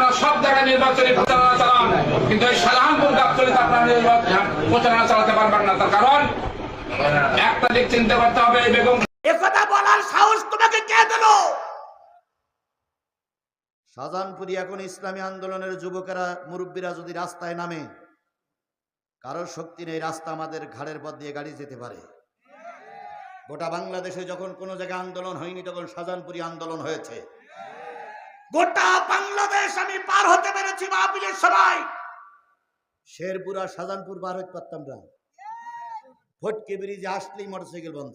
আপনারা সব জায়গায় নির্বাচনী প্রচারণা চালান। কিন্তু এই সাধারণপুর গাছতলিতে আপনারা নির্বাচন প্রচারণা চালাতে পারবেন না। তার কারণ একটা দিক চিন্তা করতে হবে এই বেগম একথা বলার সাহস তোমাকে কে দিল? শাহজাহানপুরি এখন ইসলামী আন্দোলনের যুবকেরা মুরব্বীরা যদি রাস্তায় নামে কারোর শক্তি নেই রাস্তা আমাদের ঘাড়ের পথ দিয়ে গাড়ি যেতে পারে। গোটা বাংলাদেশে যখন কোনো জায়গায় আন্দোলন হয়নি তখন শাহজাহানপুরি আন্দোলন হয়েছে। গোটা বাংলাদেশ আমি পার হতে পেরেছি মাহফিলের সবাই শেরপুর আর শাহজাহানপুর বার হইতে পারতাম না ফটকে ব্রিজে আসলেই মোটরসাইকেল বন্ধ।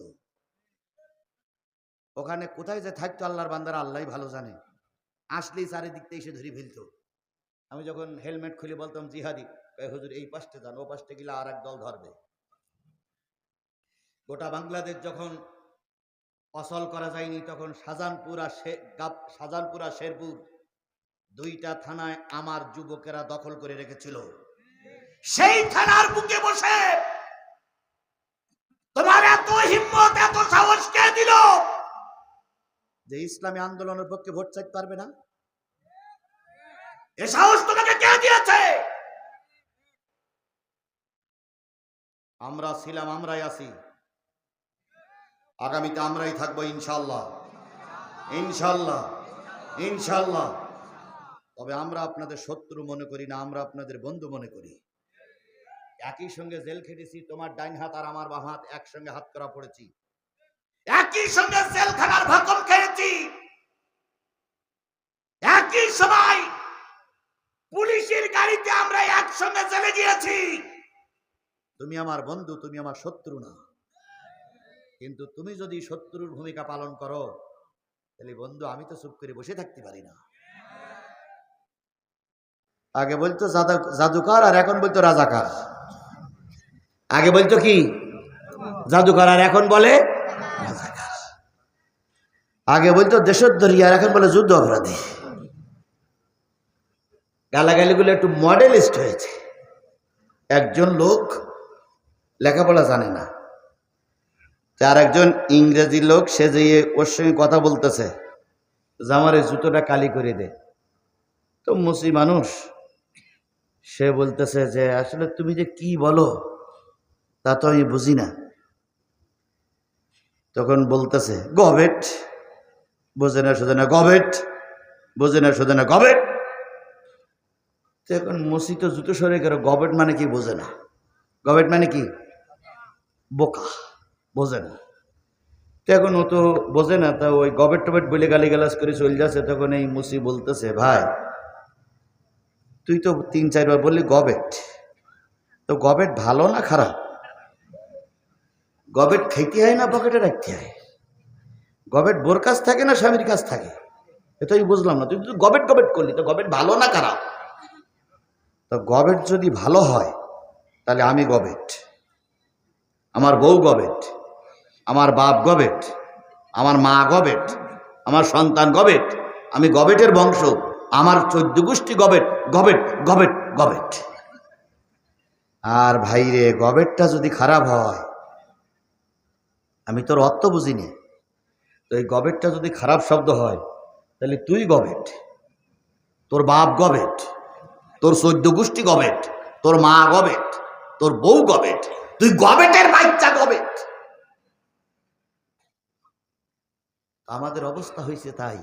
ওখানে কোথায় যে থাকতো আল্লাহর বান্দারা, আল্লাহ ভালো জানে। আসলেই চারিদিক থেকে এসে ধরে ফেলতো। আমি যখন হেলমেট খুলে বলতাম, জিহাদি হুজুর, এই পাশটা যান, ও পাশটা গেলে আর এক দল ধরবে। গোটা বাংলাদেশ যখন অচল করা যায়নি তখন শাহজাহানপুর আর শে- আর শেরপুর দুইটা থানায় আমার যুবকেরা দখল করে রেখেছিল। সেই থানার বুকে বসে তোমার এত হিম্মত, এত সাহস কে দিল? যে ইসলামী আন্দোলনের পক্ষে ভোট চাইতে পারবে না? এ সাহস তোমাকে কে দিয়েছে? আমরা ছিলাম, আমরাই আছি। আগামীতে আমরাই থাকব ইনশাল্লাহ ইনশাল্লাহ ইনশাল্লাহ তবে আমরা আপনাদের শত্রু মনে করি না, আমরা আপনাদের বন্ধু মনে করি। একই সঙ্গে জেল খেটেছি, তোমার ডাইন হাত আর আমার বাম হাত একসঙ্গে হাত করা পড়েছি। একই সঙ্গে জেলখানার ভাকম খেয়েছি। একই সময় পুলিশের গাড়িতে আমরা একসঙ্গে চলে গিয়েছি। তুমি আমার বন্ধু, তুমি আমার শত্রু না। কিন্তু তুমি যদি শত্রুর ভূমিকা পালন করো, তাহলে বন্ধু, আমি তো চুপ করে বসে থাকতে পারি না। আগে বলতো জাদুকর আর এখন বলতো রাজাকার। আগে বলতো কি? জাদুকর আর এখন বলে আগে বলতো দেশোদ্ধারী আর এখন বলে যুদ্ধ অপরাধী। গালাগালিগুলো একটু মডেলিস্ট হয়েছে। একজন লোক লেখাপড়া জানে না। আর একজন ইংরেজি লোক, সে যে ওর সঙ্গে কথা বলতেছে এই জুতোটা কালি করে দে। তো মুসি মানুষ, সে বলতেছে যে, আসলে তুমি যে কি বলো, তা তো আমি বুঝি না। তখন বলতেছে গভেট বোঝে না শোধে না গভেট বোঝে না শোধে না গভেট তো এখন মুসি তো জুতো সরে গেল গবেট মানে কি? বোঝে না। গভেট মানে কি? বোকা। বোঝে না। তো এখন ও তো বোঝে না, তা ওই গবেট টবেট বলে গালি গালাজ করে চলে যাচ্ছে, তখন এই মুসি বলতেছে, ভাই, তুই তো তিন চারবার বললি গবেট। তো গবেট ভালো না খারাপ? গবেট খেতে হয় না পকেটে রাখতে হয় গবেট বোর কাছ থাকে না স্বামীর কাছ থাকে? এটা আমি বুঝলাম না, তুই তো গবেট গবেট করলি, তো গবেট ভালো না খারাপ? তো গবেট যদি ভালো হয়, তাহলে আমি গবেট, আমার বউ গবেট। আমার বাপ গবেট, আমার মা গবেট, আমার সন্তান গবেট, আমি গবেটের বংশ, আমার চোদ্দ গোষ্ঠী গবেট গবেট গবেট গবেট। আর ভাইরে, গবেটটা যদি খারাপ হয়, আমি তোর অর্থ বুঝিনি। তো এই গবেটটা যদি খারাপ শব্দ হয়, তাহলে তুই গবেট, তোর বাপ গবেট, তোর চোদ্দ গোষ্ঠী গবেট, তোর মা গবেট, তোর বউ গবেট, তুই গবেটের বাচ্চা গবেট। আমাদের অবস্থা হয়েছে তাই।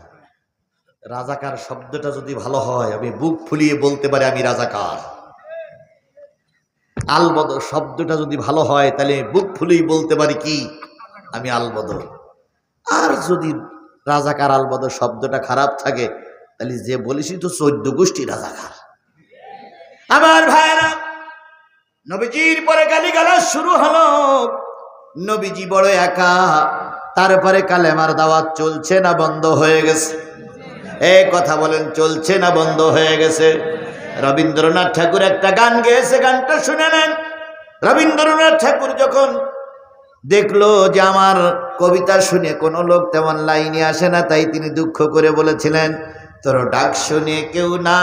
রাজাকার শব্দটা যদি ভালো হয়, আমি বুক ফুলিয়ে বলতে পারি আমি রাজাকার। আলবদর শব্দটা যদি ভালো হয়, তাহলে বুক ফুলিয়ে বলতে পারি কি? আমি আলবদর। আর যদি রাজাকার আলবদর শব্দটা খারাপ থাকে, তাহলে যে বলিসই তো চোদ্দ গোষ্ঠী রাজাকার। আমার ভাইরা নবীজির পরে গালিগালাজ শুরু হলো। নবীজি বড় একা। তারপরে কালেমার দাওয়াত চলছে না বন্ধ হয়ে গেছে। এ কথা বলেন, চলছে না বন্ধ হয়ে গেছে। রবীন্দ্রনাথ ঠাকুর একটা গান গেয়েছে, গানটা শুনে নেন। রবীন্দ্রনাথ ঠাকুর যখন দেখল যে আমার কবিতা শুনে কোনো লোক তেমন লাইনে আসে না, তাই তিনি দুঃখ করে বলেছিলেন, তোর ডাক শুনে কেউ না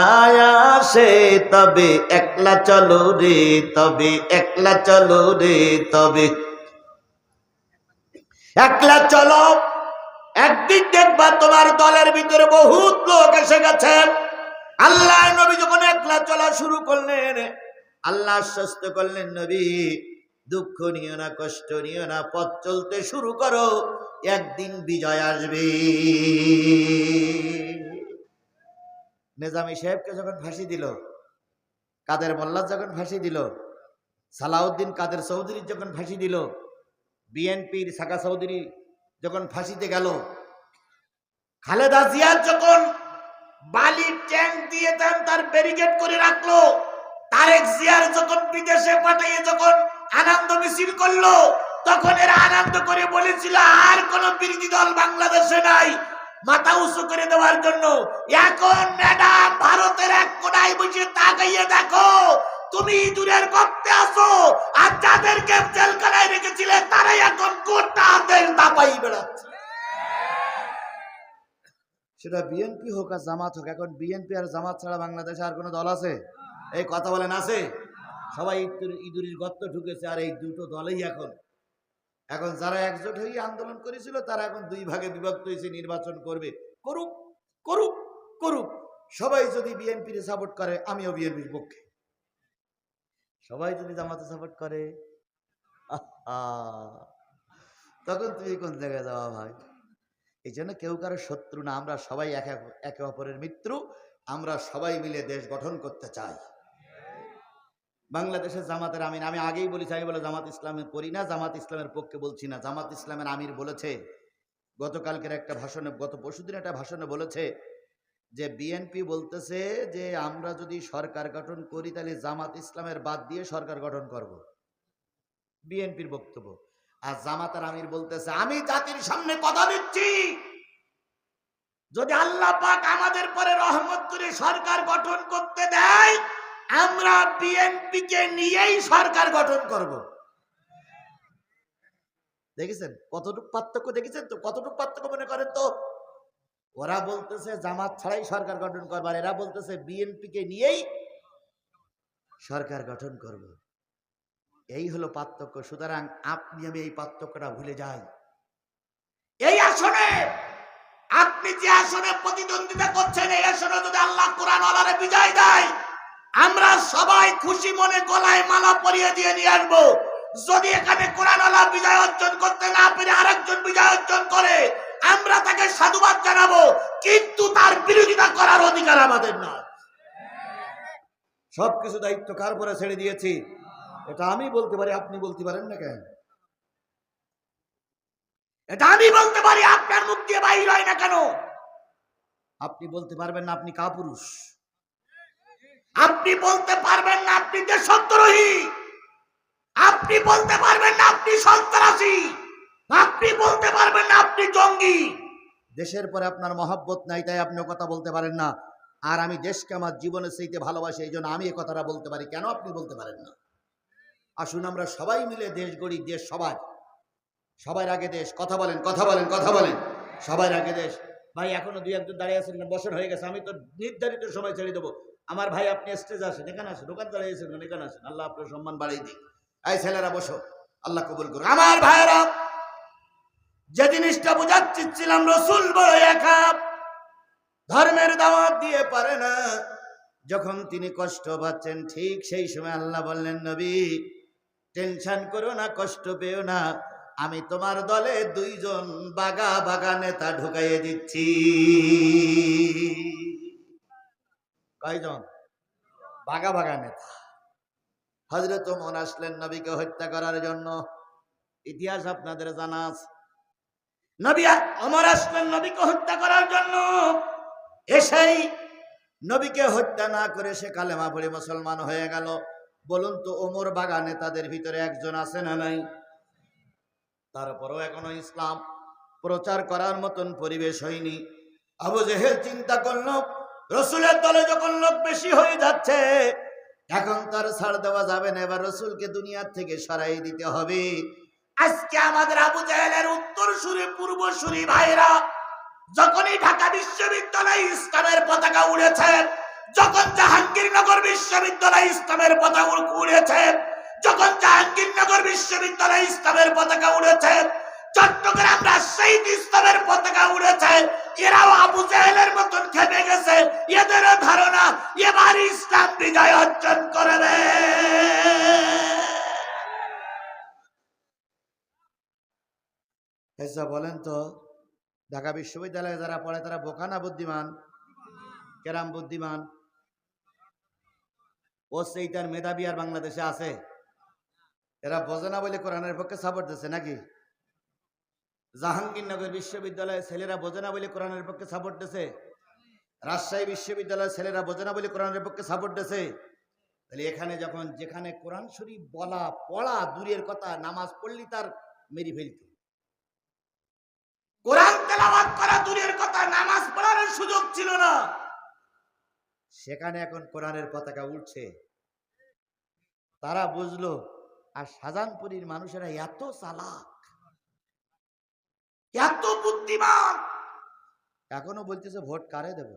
আসে, তবে একলা চলো রে, তবে একলা চলো রে, তবে একলা চলো। একদিন দেখবা তোমার দলের ভিতরে বহুত লোক এসে গেছেন আল্লাহ নবী যখন একলা চলা শুরু করলেন, আল্লাহ আশ্বস্ত করলেন, নবী, দুঃখ নিও না, কষ্ট নিও না, পথ চলতে শুরু করো, একদিন বিজয় আসবে। নেজামি সাহেবকে যখন ফাঁসি দিল, কাদের মোল্লা যখন ফাঁসি দিল, সালাউদ্দিন কাদের চৌধুরী যখন ফাঁসি দিল বিএনপির সাকা চৌধুরী যখন ফাঁসিতে গেল, খালেদা জিয়া যখন বালি ট্যাঙ্ক দিয়ে দেন তার ব্যারিকেড করে রাখল, তারেক জিয়ার যখন বিদেশে পাঠিয়ে যখন আনন্দ মিছিল করল, তখন এরা আনন্দ করে বলেছিল, আর কোন বিরোধী দল বাংলাদেশে নাই। মাথা উঁচু করে দেওয়ার জন্য। এখন ম্যাডাম, ভারতের এক কোনায় বসে তাকাইয়ে দেখো তুমি দূরের করতে আসো আর যাদেরকে জেলখানায় রেখেছিলে, তারাই এখন গোটা দাপাই বেড়াচ্ছে। সেটা বিএনপি হোক আর জামাত হোক, এখন বিএনপি আর জামাত ছাড়া বাংলাদেশে আর কোনো দল আছে? এই কথা বলেন, আছে? সবাই ইঁদুর- ইঁদুরির গর্ত ঢুকেছে, আর এই দুটো দলেই এখন। এখন যারা একজোট হয়ে আন্দোলন করেছিল, তারা এখন দুই ভাগে বিভক্ত হয়েছে, নির্বাচন করবে। করুক করুক করুক। সবাই যদি বিএনপির সাপোর্ট করে, আমিও বিএনপির পক্ষে। সবাই যদি জামাতে সাপোর্ট করে। তখন তুমি কোন জায়গায় যাওয়া ভাই? এই জন্য কেউ কারও শত্রু না, আমরা সবাই একে একে অপরের মিত্র, আমরা সবাই মিলে দেশ গঠন করতে চাই। বাংলাদেশের জামাতের আমির, আমি আগেই বলেছি, আমি বলে জামাত ইসলামের করি না, জামাত ইসলামের পক্ষে বলছি না। জামাত ইসলামের আমির বলেছে, গতকালকের একটা ভাষণে, গত পরশুদিন একটা ভাষণে বলেছে যে বিএনপি বলতেছে যে আমরা যদি সরকার গঠন করি, তাহলে জামাত ইসলামের বাদ দিয়ে সরকার গঠন করব। বিএনপির বক্তব্য। আর জামাতার আমির বলতেছে, আমি জাতির সামনে কথা দিচ্ছি। যদি আল্লাহ পাক আমাদের পরে রহমত করে সরকার গঠন করতে দেয়, আমরা বিএনপি কে নিয়েই সরকার গঠন করব। দেখেছেন? কতটুকু পার্থক্য দেখেছেন তো? কতটুকু পার্থক্য মনে করেন তো? ওরা বলতেছে, জামাত ছাড়াই সরকার গঠন করবার। এরা বলতেছে বিএনপি কে নিয়েই সরকার গঠন করব। এই হলো পার্থক্য। সুতরাং আপনি, আমি এই পার্থক্যটা ভুলে যাই। এই আসনে আপনি যে আসনে প্রতিদ্বন্দ্বিতা করছেন, এই আসনে যদি আল্লাহ কোরআন আলারে বিজয় দেয়, আমরা সবাই খুশি মনে গলায় মালা পরিয়ে দিয়ে নিয়ে আসব। যদি এখানে কোরআন আল্লাহ বিজয় অর্জন করতে না পেরে আরেকজন বিজয় অর্জন করে আমরা তাকে সাধুবাদ জানাব, কিন্তু তার বিরোধিতা করার অধিকার আমাদের না সবকিছু দায়িত্ব কার পরে ছেড়ে দিয়েছি? এটা আমি বলতে পারি, আপনি বলতে পারেন না কেন? এটা আমি বলতে পারি, আপনার মুখ দিয়ে বাইর হয় না কেন? আপনি বলতে পারবেন না আপনি কাপুরুষ। আপনি বলতে পারবেন না আপনি দেশদ্রোহী আপনি বলতে পারবেন না আপনি সন্ত্রাসী। আপনি বলতে পারবেন না, আপনি জঙ্গি। দেশের পরে আপনার মহাব্বত নাই, তাই আপনি কথা বলতে পারেন না। আর আমি দেশকে আমার জীবনের সেইতে ভালোবাসি, এই জন্য আমি এ কথাটা বলতে পারি। কেন আপনি বলতে পারেন না? আসুন আমরা সবাই মিলে দেশ গড়ি, দেশ সবার। সবার আগে দেশ। কথা বলেন কথা বলেন কথা বলেন। সবার আগে দেশ। ভাই, এখনও দুই একজন দাঁড়িয়ে আছেন বছর হয়ে গেছে। আমি তো নির্ধারিত সময় ছেড়ে দেবো। আমার ভাই, আপনি স্টেজ আসেন, এখানে আসেন, দোকান দাঁড়িয়েছেন এখানে আসেন। আল্লাহ আপনার সম্মান বাড়াই দিই এই ছেলেরা, বসো। আল্লাহ কবুল করুন আমার ভাইরা যে জিনিসটা বোঝাচ্ছিলাম রসুল বড় একা ধর্মের দাওয়াত দিয়ে পারে না। যখন তিনি কষ্ট পাচ্ছেন, ঠিক সেই সময় আল্লাহ বললেন, নবী, টেনশন করো না, কষ্ট পেও না। আমি তোমার দলে দুইজন বাগা বাগা নেতা ঢুকাইয়ে দিচ্ছি। কয়জন? বাগা বাগা নেতা। হজরত মন আসলেন নবীকে হত্যা করার জন্য। ইতিহাস আপনাদের জানা আছে। নবী অমর আসলেন নবীকে হত্যা করার জন্য। এসেই নবীকে হত্যা না করে সে কালেমা পড়ে মুসলমান হয়ে গেল। বলুন তো, ওমর বাগানে তাদের ভিতরে একজন আছে না নাই? তারপরও এখনও ইসলাম প্রচার করার মতন পরিবেশ হয়নি। আবু জেহেল চিন্তা করল, রসুলের দলে যখন লোক বেশি হয়ে যাচ্ছে, এখন তার ছাড় দেওয়া যাবে না। এবার রসুলকে দুনিয়ার থেকে সরাই দিতে হবে। আজকে আমাদের আবু জাহেলের উত্তর সুরে পূর্ব সুরী ভাইরা যখনই ঢাকা বিশ্ববিদ্যালয়ে ইসলামের পতাকা উড়েছেন যখন জাহাঙ্গীরনগর বিশ্ববিদ্যালয়ে ইসলামের পতাকা উড়েছেন যখন জাহাঙ্গীরনগর বিশ্ববিদ্যালয়ে ইসলামের পতাকা উড়েছেন চট্টগ্রাম রাজশাহী ইসলামের পতাকা উড়েছেন এরাও আবু জাহেলের মতন খেপে গেছে এদের ধারণা এবার ইসলাম বিজয় অর্জন করবে। আচ্ছা বলেন তো, ঢাকা বিশ্ববিদ্যালয়ে যারা পড়ে তারা বোকা না বুদ্ধিমান? কেরাম বুদ্ধিমান? ও সেইটার মেধাবী আর বাংলাদেশে আছে। এরা বোঝে না বলে কোরআনের পক্ষে সাপোর্ট দিচ্ছে নাকি? জাহাঙ্গীরনগর বিশ্ববিদ্যালয়ের ছেলেরা বোঝে না বলে কোরআনের পক্ষে সাপোর্ট দিছে রাজশাহী বিশ্ববিদ্যালয়ের ছেলেরা বোঝে না বলে কোরআনের পক্ষে সাপোর্ট দিছে তাহলে এখানে যখন যেখানে কোরআন শরীফ বলা, পড়া, দূরের কথা, নামাজ পড়লি তার মেরি ফেলতো। কোরআন তেলাওয়াত করা দূরের কথা, নামাজ পড়ার সুযোগ ছিল না। সেখানে এখন কোরআনের পতাকা উঠছে তারা বুঝলো, আর শাহজাহানপুরীর মানুষেরা এত চালাক, এত বুদ্ধিমান। এখনও বলতেছে, ভোট কারে দেব?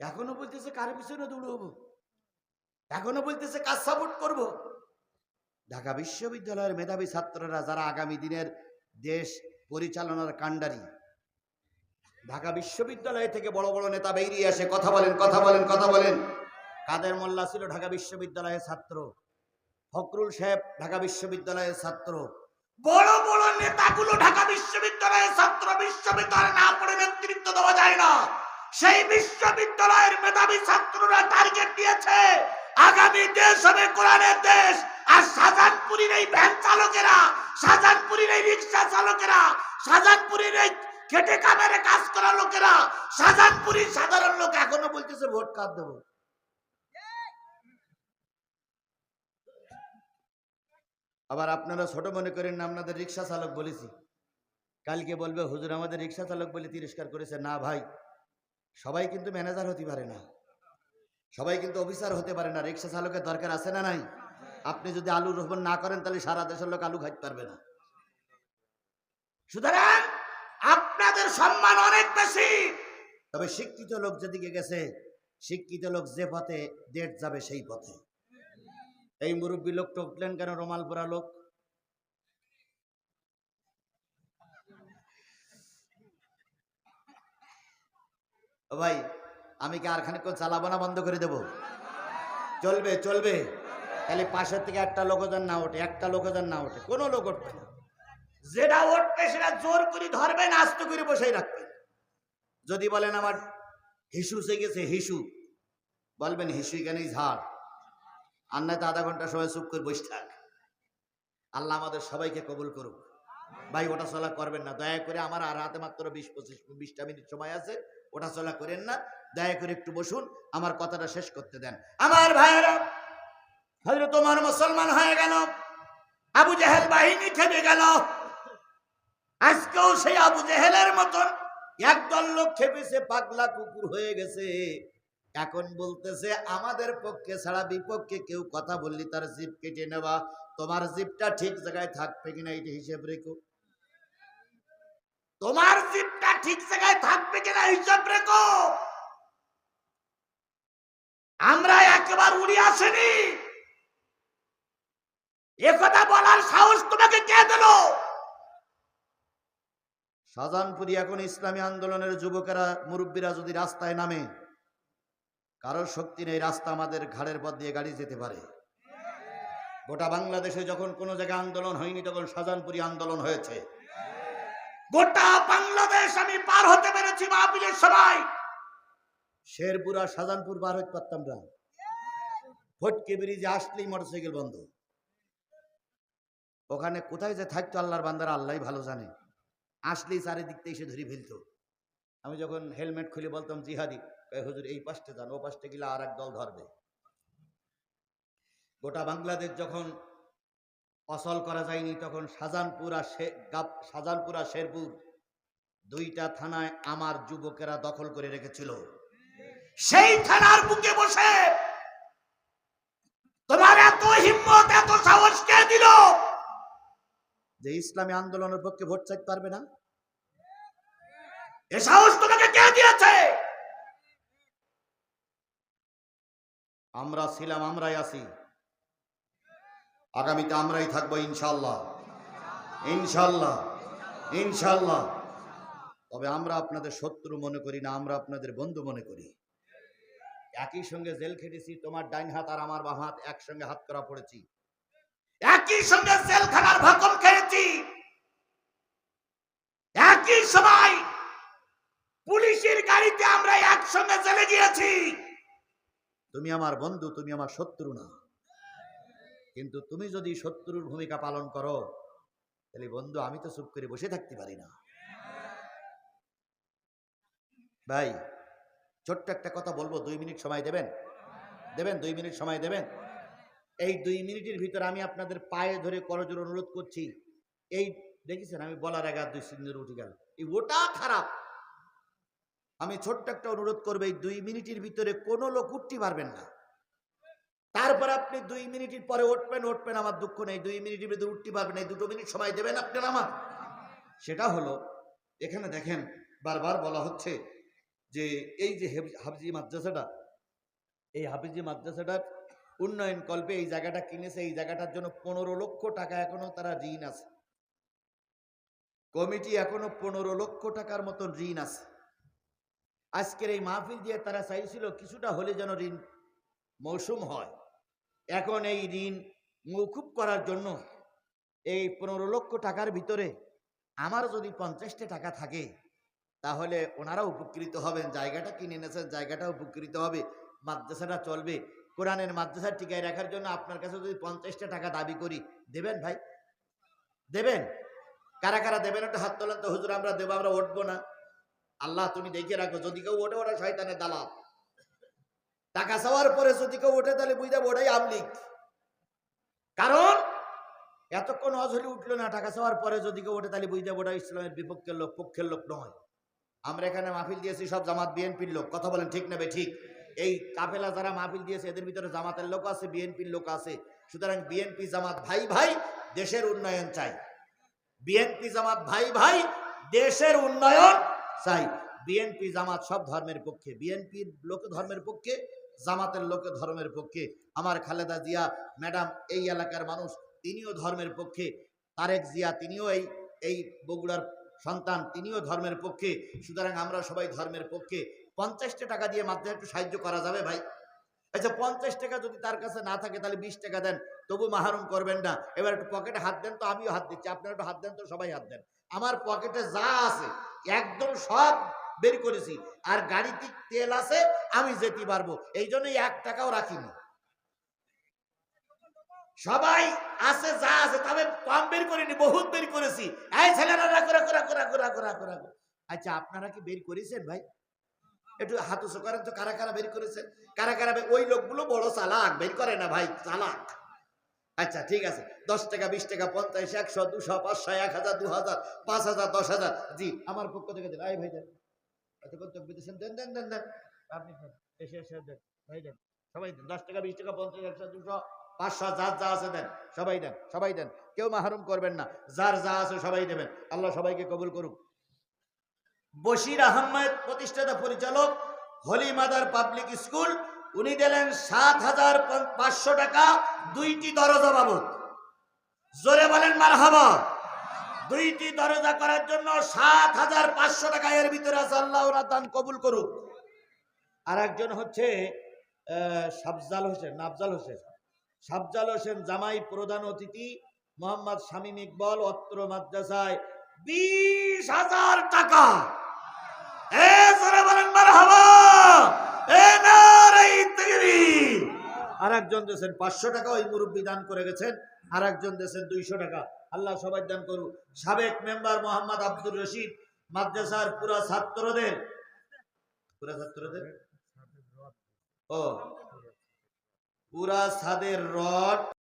এখনও বলতেছে, কারে পিছনে দৌড়বো? এখনও বলতেছে, কাজ সাপোর্ট করব। ঢাকা বিশ্ববিদ্যালয়ের মেধাবী ছাত্ররা, যারা আগামী দিনের দেশ পরিচালনার কাণ্ডারি। ঢাকা বিশ্ববিদ্যালয় থেকে বড় বড় নেতা বেরিয়ে আসে। কথা বলেন কথা বলেন কথা বলেন। কাদের মোল্লা ছিল ঢাকা বিশ্ববিদ্যালয়ের ছাত্র? ফখরুল সাহেব ঢাকা বিশ্ববিদ্যালয়ের ছাত্র। বড় বড় নেতাগুলো ঢাকা বিশ্ববিদ্যালয়ের ছাত্র। বিশ্ববিদ্যালয়ে না পড়ে নেতৃত্ব দেওয়া যায় না। সেই বিশ্ববিদ্যালয়ের মেধাবী ছাত্ররা টার্গেট দিয়েছে। আগামী দেশ হবে কোরআনের দেশ। আর শাহজাহানপুরীর এই ভ্যান চালকেরা শাহজাহানপুরীর এই রিক্সা চালকেরা শাহজাহানপুরীর এই খেটে কামেরে কাজ করা লোকেরা শাহজাহানপুরীর সাধারণ লোক এখনও বলতেছে ভোট কার দেবো? আবার আপনারা ছোট মনে করেন আপনাদের রিক্সা চালক বলেছি। কালকে বলবে, হুজুর, আমাদের রিক্সা চালক বলে তিরস্কার করেছে। না ভাই, সবাই কিন্তু ম্যানেজার হতে পারে না। সবাই কিন্তু অফিসার হতে পারে না। রিক্সা চালকের দরকার আছে না নাই? আপনি যদি আলু রোপণ না করেন, তাহলে সারা দেশের লোক আলু খাইতে পারবে না। সুতরাং আপনাদের সম্মান অনেক বেশি। তবে শিক্ষিত লোক যেদিকে গেছে, শিক্ষিত লোক যে পথে, দেশ যাবে সেই পথে। এই মুরব্বী লোক টকলেন কেন রোমালপুরা লোক? ভাই, আমি কি আর খানিক চালাবো না বন্ধ করে দেব? চলবে চলবে। তাহলে পাশের থেকে একটা লোক না ওঠে, একটা লোক না ওঠে, কোনো লোক উঠবে না। যেটা উঠবে সেটা জোর করে ধরবেন আস্তে করে বসেই রাখবেন যদি বলেন আমার হিসু সে গেছে, হিসু, বলবেন হিসু কেনই ঝাড়। আর নয়তো আধা ঘণ্টা সময় চুপ করে বসে থাক। আল্লাহ আমাদের সবাইকে কবুল করুক। ভাই, ওটা চলা করবেন না। দয়া করে আমার আর হাতে মাত্র বিশ পঁচিশ, বিশটা মিনিট সময় আছে, ওটা চলা করেন না। দয়া করে একটু বসুন, আমার কথাটা শেষ করতে দেন। আমার ভাইয়েরা হয়তো তোমার মুসলমান হয়ে গেল, আবু জেহেল বাহিনী খেপে গেল। আজকেও সেই আবু জেহেলের মতন একদল লোক খেপেছে, পাগলা কুকুর হয়ে গেছে। এখন বলতেছে, আমাদের পক্ষে ছাড়া বিপক্ষে কেউ কথা বললি, তার জিপ কেটে নেওয়া। তোমার জিপটা ঠিক জায়গায় থাকবে কিনা এটা হিসেব রেখো। তোমার জিপটা ঠিক জায়গায় থাকবে কিনা হিসাব রেখো। আমরা একেবারে উড়ি আসেনি। একথা বলার সাহস তোমাকে কে দিল? শাহজাহানপুরি এখন ইসলামী আন্দোলনের যুবকেরা মুরব্বীরা যদি রাস্তায় নামে কারোর শক্তি নেই রাস্তা আমাদের ঘাড়ের পথ দিয়ে গাড়ি যেতে পারে। গোটা বাংলাদেশে যখন কোনো জায়গায় আন্দোলন হয়নি তখন শাহজাহানপুরি আন্দোলন হয়েছে। গোটা বাংলাদেশ আমি পার হতে পেরেছি মাহফিলের সময়। শেরপুরা শাহজাহানপুর বার হইতে পারতাম না। ফটকে ব্রিজে আসলেই মোটরসাইকেল বন্ধ। ওখানে কোথায় যে থাকতো আল্লাহর বান্দারা আল্লাহ ভালো জানে। আসলেই চারিদিক থেকে এসে ধরে ফেলতো। আমি যখন হেলমেট খুলে বলতাম, জিহাদি হুজুর, এই পাশটা যান, ও পাশটা গেলে আর এক দল ধরবে। গোটা বাংলাদেশ যখন অচল করা যায়নি, তখন শাহজাহানপুর আর শে- গাব- শাহজাহানপুর আর শেরপুর দুইটা থানায় আমার যুবকেরা দখল করে রেখেছিল। সেই থানার বুকে বসে যে ইসলামী আন্দোলনের পক্ষে ভোট চাইতে পারবে না? এ সাহস তোমাকে কে দিয়েছে? আমরা ছিলাম, আমরাই আছি। আগামীতে আমরাই থাকব ইনশাল্লাহ ইনশাল্লাহ ইনশাল্লাহ তবে আমরা আপনাদের শত্রু মনে করি না, আমরা আপনাদের বন্ধু মনে করি। একই সঙ্গে জেল খেটেছি, তোমার ডাইন হাত আর আমার বাম হাত একসঙ্গে হাত করা পড়েছি। একই সঙ্গে জেলখানার ভাকম খেয়েছি গাড়িতে আমরা একসঙ্গে চলে গিয়েছি তুমি আমার বন্ধু, তুমি আমার শত্রু না। কিন্তু তুমি যদি শত্রুর ভূমিকা পালন করো, তাহলে বন্ধু, আমি তো চুপ করে বসে থাকতে পারি না। ভাই, ছোট্ট একটা কথা বলব, দুই মিনিট সময় দেবেন? দেবেন? দুই মিনিট সময় দেবেন? এই দুই মিনিটের ভিতরে আমি আপনাদের পায়ে ধরে করজোর অনুরোধ করছি। এই, দেখেছেন? আমি বলার আগে দুই সিন্দুর উঠে গেল। এই ওটা খারাপ! আমি ছোট্ট একটা অনুরোধ করব, এই দুই মিনিটের ভিতরে কোনো লোক উঠতে পারবেন না। তারপর আপনি দুই মিনিটের পরে উঠবেন উঠবেন, আমার দুঃখ নেই, দুই মিনিটের ভিতরে উঠতে পারবেন এই দুটো মিনিট সময় দেবেন আপনার আমার। সেটা হলো, এখানে দেখেন বারবার বলা হচ্ছে যে, এই যে হাফজি মাদ্রাসাটা, এই হাফিজি মাদ্রাসাটার উন্নয়ন কল্পে এই জায়গাটা কিনেছে, এই জায়গাটার জন্য পনেরো লক্ষ টাকা এখনও তারা ঋণ আছে। কমিটি এখনও পনেরো লক্ষ টাকার মতো ঋণ আছে। আজকের এই মাহফিল দিয়ে তারা চাইছিল কিছুটা হলে যেন ঋণ মৌসুম হয়। এখন এই ঋণ মৌকুব করার জন্য এই পনেরো লক্ষ টাকার ভিতরে আমার যদি পঞ্চাশটা টাকা থাকে, তাহলে ওনারা উপকৃত হবেন। জায়গাটা কিনে এনেছেন জায়গাটা উপকৃত হবে। মাদ্রাসাটা চলবে। কোরআনের মাদ্রাসা টিকায় রাখার জন্য আপনার কাছে যদি পঞ্চাশটা টাকা দাবি করি, দেবেন ভাই? দেবেন? কারা কারা দেবেন? একটু হাত তোলেন তো, হুজুর, আমরা দেবো, আমরা উঠবো না। আল্লাহ তুমি দেখে রাখো, যদি কেউ ওঠে ওটা শয়তানের দালাল। টাকা চাওয়ার পরে যদি কেউ ওঠে, তাহলে বুঝতে ওটাই আমলিক কারণ, এতক্ষণ অঝরি উঠল না, টাকা চাওয়ার পরে যদি কেউ ওঠে, তাহলে বুঝতে ওটা ইসলামের বিপক্ষের লোক, পক্ষের লোক নয়। আমরা এখানে মাহফিল দিয়েছি, সব জামাত, বিএনপির লোক। কথা বলেন ঠিক নেবে ঠিক? এই কাফেলা যারা মাহফিল দিয়েছে, এদের ভিতরে জামাতের লোক আছে, বিএনপির লোক আছে। সুতরাং বিএনপি জামাত ভাই ভাই দেশের উন্নয়ন চাই বিএনপি জামাত ভাই ভাই দেশের উন্নয়ন চাই। বিএনপি জামাত সব ধর্মের পক্ষে, বিএনপির লোক ধর্মের পক্ষে, জামাতের লোক ধর্মের পক্ষে। আমার খালেদা জিয়া, ম্যাডাম, এই এলাকার মানুষ, তিনিও ধর্মের পক্ষে। তারেক জিয়া, তিনিও এই এই বগুড়ার সন্তান, তিনিও ধর্মের পক্ষে। সুতরাং আমরা সবাই ধর্মের পক্ষে। পঞ্চাশটা টাকা দিয়ে মাত্র একটু সাহায্য করা যাবে ভাই। আচ্ছা পঞ্চাশ টাকা যদি তার কাছে না থাকে, তাহলে বিশ টাকা দেন। তবু মাহারুম করবেন না। এবার একটু পকেটে হাত দেন তো, আমিও হাত দিচ্ছি। আপনারা একটু হাত দেন তো, সবাই হাত দেন। আমার পকেটে যা আছে, একদম সব বের করেছি। আর গাড়িতে তেল আছে, আমি যেতে পারব। এই জন্যই এক টাকাও রাখিনি। সবাই আছে, যা আছে, তবে কম বের করিনি, বহুত বের করেছি। এই ছেলেরা আচ্ছা আপনারা কি বের করেছেন ভাই? একটু হাত উঁচু করেন তো, কারা কারা বের করেছেন কারা কারা ওই লোকগুলো বড় চালাক, বের করে না ভাই, চালাক। আচ্ছা ঠিক আছে। দশ টাকা, বিশ টাকা, পঞ্চাশ, একশো, দুশো, পাঁচশো, এক হাজার, দু হাজার, পাঁচ হাজার, দশ হাজার। জি, আমার পক্ষ থেকে দেন। আই ভাই দেন। এত কর্তব্য দিয়েছেন? দেন দেন দেন দেন। আপনি এসে এসে দেন। ভাই দেন। সবাই দেন। দশ টাকা, বিশ টাকা, পঞ্চাশ, একশো, দুশো, পাঁচশো, যার যা আছে দেন। সবাই দেন সবাই দেন। কেউ মাহরুম করবেন না। যার যা আছে সবাই দেবেন। আল্লাহ সবাইকে কবুল করুক। বশির আহমেদ প্রতিষ্ঠাতা পরিচালক, হলি মাদার পাবলিক স্কুল উনি দিলেন সাত হাজার পাঁচশো টাকা, দুইটি দরজা বাবদ। জোরে বলেন মার হাবা দুইটি দরজা করার জন্য সাত হাজার পাঁচশো টাকা এর ভিতরে আছে, আল্লাহ দান কবুল করুক। আর একজন হচ্ছে সাবজাল হোসেন, নাফজাল হোসেন। সাবজাল হোসেন জামাই প্রধান অতিথি, মোহাম্মদ শামীম ইকবল, অত্র মাদ্রাসায় বিশ হাজার টাকা। এ বলেন নারাই তাকবীর আর একজন দেশেন পাঁচশো টাকা ওই মুরব্বী দান করে গেছেন আর একজন দেশেন দুইশো টাকা। আল্লাহ সবাই দান করুক। সাবেক মেম্বার মোহাম্মদ আব্দুর রশিদ, মাদ্রাসার পুরা ছাত্রদের। পুরা ছাত্রদের? ও। পুরা ছাদের রড।